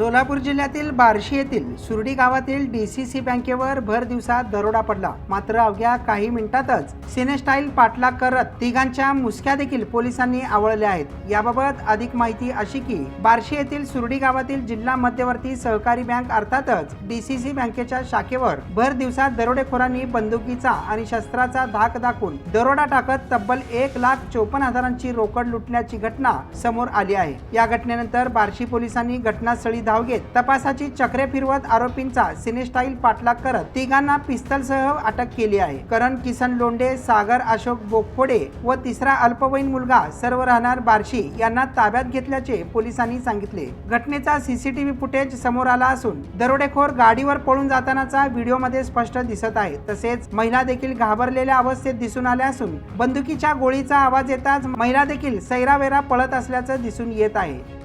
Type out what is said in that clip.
सोलापूर जिल्ह्यातील बार्शी येथील सुरडी गावातील डीसीसी बँकेवर भर दिवसात दरोडा पडला. मात्र अवघ्या काही मिनिटातच सिनेस्टाईल पाठलाग करत तिघांच्या मुसक्या देखील पोलिसांनी आवळल्या आहेत. याबाबत अधिक माहिती अशी की बार्शी येथील सुरडी गावातील जिल्हा मध्यवर्ती सहकारी बँक अर्थातच डीसीसी बँकेच्या शाखेवर भर दिवसात दरोडेखोरांनी बंदुकीचा आणि शस्त्राचा धाक दाखवून दरोडा टाकत तब्बल एक लाख चोपन्न हजारांची रोकड लुटण्याची घटना समोर आली आहे. या घटनेनंतर बार्शी पोलिसांनी घटनास्थळी धाव घेत तपासाची चक्रे फिरवत आरोपींचा सिनेस्टाईल पाठलाग करत तिघांना पिस्तलसह अटक केली आहे. करण किसन लोंडे सागर अशोक बोगफोडे व तिसरा अल्पवयीन मुलगा सर्व राहणार बार्शी यांना ताब्यात घेतल्याचे पोलिसांनी सांगितले. घटनेचा सीसीटीव्ही फुटेज समोर आला असून दरोडेखोर गाडीवर पळून जातानाचा व्हिडिओमध्ये स्पष्ट दिसत आहे. तसेच महिला देखील घाबरलेल्या अवस्थेत दिसून आल्या असून बंदुकीच्या गोळीचा आवाज येताच महिला देखील सैरावेरा पळत असल्याचं दिसून येत आहे.